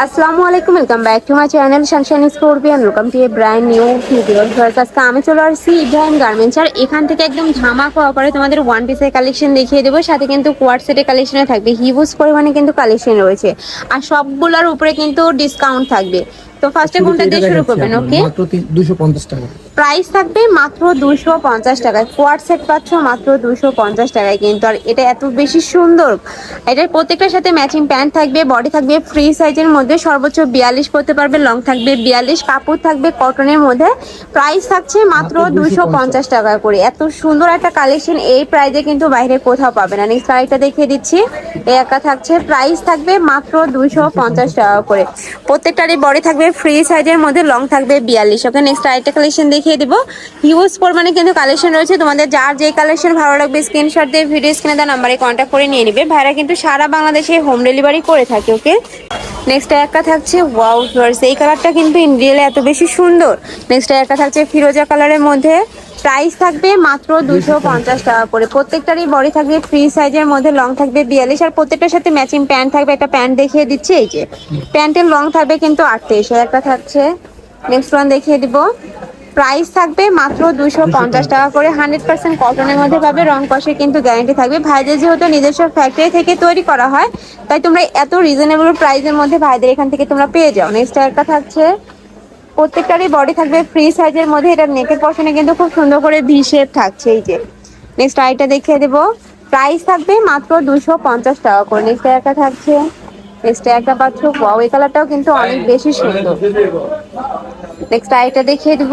আসসালামু আলাইকুম welcome back to my channel Sunshine Scorpion welcome to a brand new video আজকে আমি চলে আসছি ইব্রাহিম গার্মেন্টস আর এখান থেকে একদম ধামাকা অফারে তোমাদের ওয়ান পিসের কালেকশন দেখিয়ে দেবো। সাথে কিন্তু কোয়ার সেটের কালেকশনে থাকবে। হিউজ পরিমাণে কিন্তু কালেকশন রয়েছে। আর সবগুলোর উপরে কিন্তু ডিসকাউন্ট থাকবে। তো ফার্স্টে কোনটা দিয়ে শুরু করবেন ওকে মাত্র দুশো পঞ্চাশ টাকা। প্রাইস থাকবে মাত্র দুশো পঞ্চাশ টাকায়। কোয়ার সেট পাচ্ছ মাত্র দুশো পঞ্চাশ টাকায় কিন্তু। আর এটা এত বেশি সুন্দর। এটার প্রত্যেকটার সাথে ম্যাচিং প্যান্ট থাকবে বডি থাকবে ফ্রি সাইজের মধ্যে সর্বোচ্চ বিয়াল্লিশ পড়তে পারবে লং থাকবে বিয়াল্লিশ কাপড় থাকবে কটনের মধ্যে। প্রাইস থাকছে মাত্র দুশো পঞ্চাশ। টাকা করে। এত সুন্দর একটা কালেকশন এই প্রাইজে কিন্তু বাইরে কোথাও পাবে না। নেক্সট আরেকটা দেখিয়ে দিচ্ছি। এই একা থাকছে প্রাইস থাকবে মাত্র দুশো পঞ্চাশ টাকা করে। প্রত্যেকটারই বডি থাকবে ফ্রি সাইজের মধ্যে লং থাকবে বিয়াল্লিশ। ওকে নেক্সট আরেকটা কালেকশন দেখিয়ে দিব। হিউজ পরিমাণে কিন্তু কালেকশন রয়েছে। তোমাদের যার যে কালেকশন ভালো লাগবে স্ক্রিনশট দিয়ে ভিডিও স্ক্রিনে দেওয়া নাম্বারে কন্ট্যাক্ট করে নিয়ে নেবে। ভাইরা কিন্তু সারা বাংলাদেশে হোম ডেলিভারি করে থাকে ওকে নেক্সট একটা থাকছে ওয়াও ভিউয়ার্স এই কালারটা কিন্তু ইন্ডিয়ালে এত বেশি সুন্দর। নেক্সট একটা থাকছে ফিরোজা কালারের মধ্যে। প্রাইস থাকবে মাত্র দুশো পঞ্চাশ টাকা করে। প্রত্যেকটারই বডি থাকবে ফ্রি সাইজের মধ্যে লং থাকবে বিয়াল্লিশ। আর প্রত্যেকটার সাথে ম্যাচিং প্যান্ট থাকবে। একটা প্যান্ট দেখিয়ে দিচ্ছি, এই যে। প্যান্টের লং থাকবে কিন্তু আটত্রিশ। একটা থাকছে নেক্সট ওয়ান দেখিয়ে দিব। প্রাইস থাকবে মাত্র দুশো পঞ্চাশ টাকা করে। হান্ড্রেড পার্সেন্ট কটনের মধ্যে পাবে, রং কষের কিন্তু গ্যারান্টি থাকবে। ভাইদের যেহেতু নিজস্ব ফ্যাক্টরি থেকে তৈরি করা হয়, তাই তোমরা এত রিজনেবল প্রাইসের মধ্যে ভাইদের এখান থেকে তোমরা পেয়ে যাও। নেক্সট একটা থাকছে, প্রত্যেকটারই বডি থাকবে ফ্রি সাইজের মধ্যে। এটা নেকের পশনে কিন্তু খুব সুন্দর করে ভি শেপ থাকছে, এই যে। নেক্সট আইটা দেখিয়ে দেবো। প্রাইস থাকবে মাত্র দুশো পঞ্চাশ টাকা করে। নেক্সট একটা থাকছে নেক্সট একটা পাচ্ছ। ওয়াও এই কালারটাও কিন্তু অনেক বেশি সুন্দর। নেক্সট আইটা দেখিয়ে দিব।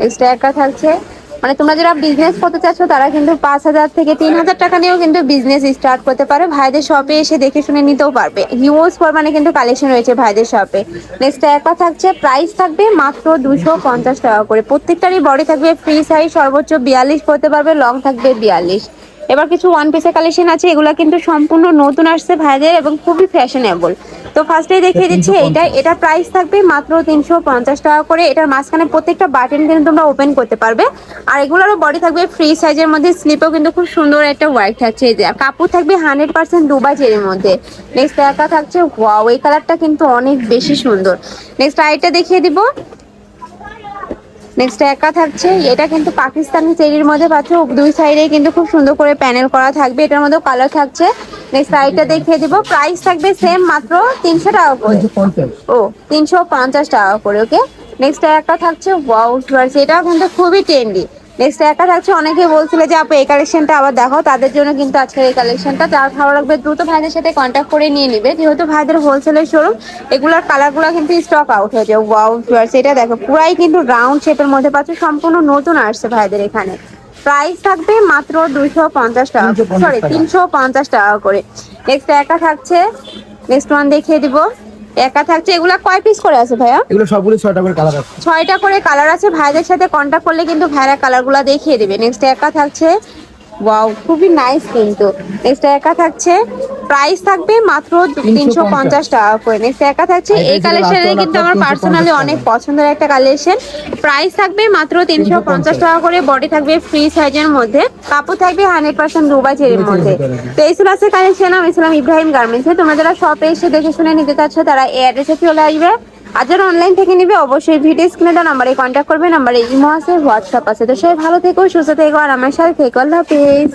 নেক্সট একটা থাকছে মানে তোমরা যারা বিজনেস করতে চাচ্ছ, তারা কিন্তু পাঁচ হাজার থেকে তিন হাজার টাকা নিয়েও কিন্তু বিজনেস স্টার্ট করতে পারে। ভাইদের শপে এসে দেখে শুনে নিতেও পারবে। হিউজ পরিমাণে কিন্তু কালেকশন রয়েছে ভাইদের শপে নেক্সট একটা থাকছে প্রাইস থাকবে মাত্র দুশো পঞ্চাশ টাকা করে। প্রত্যেকটারই বডি থাকবে ফ্রি সাইজ সর্বোচ্চ বিয়াল্লিশ করতে পারবে লং থাকবে বিয়াল্লিশ। এবার কিছু ওয়ান পিসের কালেকশন আছে এগুলো কিন্তু সম্পূর্ণ নতুন আসছে ভাইদের এবং খুবই ফ্যাশনেবল তো ফার্স্টেই দেখিয়ে দিচ্ছি এইটা এটা প্রাইস থাকবে মাত্র তিনশো পঞ্চাশ টাকা করে। এটার মাঝখানে প্রত্যেকটা বাটন কিন্তু তোমরা ওপেন করতে পারবে। আর এগুলোরও বডি থাকবে ফ্রি সাইজের মধ্যে স্লিপও কিন্তু খুব সুন্দর একটা ওয়ার্ক থাকছে। এই যে আর কাপড় থাকবে হান্ড্রেড পার্সেন্ট দুবাই চেরির মধ্যে। নেক্সট একা থাকছে ওয়াও এই কালারটা কিন্তু অনেক বেশি সুন্দর। নেক্সট আরেকটা দেখিয়ে দিব। নেক্সট একা থাকছে। এটা কিন্তু পাকিস্তানি চেরির মধ্যে পাচ্ছ দুই সাইডে কিন্তু খুব সুন্দর করে প্যানেল করা থাকবে। এটার মধ্যে কালার থাকছে। নেক্সট সাইডটা দেখিয়ে দিব। প্রাইস থাকবে সেম মাত্র তিনশো টাকা করে। ও তিনশো পঞ্চাশ টাকা করে ওকে নেক্সট একটা থাকছে ওয়াউ এটাও কিন্তু খুবই ট্রেন্ডি নেক্সট একটা থাকছে, অনেকে বলছিল যে, আপু, এই কালেকশনটা আবার দেখো তাদের জন্য কিন্তু আজকে এই কালেকশনটা যার ভালো লাগবে, দ্রুত ভাইদের সাথে কন্ট্যাক্ট করে নিয়ে নিবে। যেহেতু ভাইদের হোলসেলের শোরুম এগুলোর কালারগুলো কিন্তু স্টক আউট হয়ে যায়। ওয়াও এটা দেখো, পুরাই কিন্তু রাউন্ড শেপের মধ্যে পাচ্ছ, সম্পূর্ণ নতুন আসছে ভাইদের এখানে। প্রাইস থাকবে মাত্র দুশো পঞ্চাশ টাকা 350 সরি তিনশো পঞ্চাশ টাকা করে। নেক্সট একা থাকছে নেক্সট ওয়ান দেখিয়ে দিব। একা থাকছে এগুলা কয় পিস করে আছে ভাইয়া? এগুলো সবগুলো ছয়টা করে কালার আছে। ছয়টা করে কালার আছে ভাইদের সাথে কন্ট্যাক্ট করলে কিন্তু ভাইরা কালারগুলো দেখিয়ে দেবে। নেক্সট একা থাকছে ওয়াও খুবই নাইস কিন্তু। নেক্সট একা থাকছে প্রাইস থাকবে মাত্র তিনশো পঞ্চাশ। টাকা করে। নেক্সট একা থাকছে এই কালেকশনে কিন্তু আমার পার্সোনালি অনেক পছন্দের একটা কালেকশন প্রাইস থাকবে মাত্র তিনশো পঞ্চাশ। টাকা করে। বডি থাকবে ফ্রি সাইজের মধ্যে। কাপড় থাকবে হান্ড্রেড পার্সেন্ট মধ্যে। চেরির মধ্যে। তো এই ছিল আছে কালেকশন আমি ইসলাম ইব্রাহিম গার্মেন্টসে। তোমরা যারা শপে এসে দেখে শুনে নিতে চাচ্ছ তারা এই অ্যাড্রেসে চলে আসবে। আর যারা অনলাইন থেকে নিবে অবশ্যই ভিডিও স্ক্রিনে দেওয়া নাম্বারে কন্ট্যাক্ট করবে। নাম্বারে ইমো আছে হোয়াটসঅ্যাপ আছে। তো সবাই ভালো থেকো সুস্থ থেকো আর আমার সাথে থেকো। আল্লাহ হাফিজ।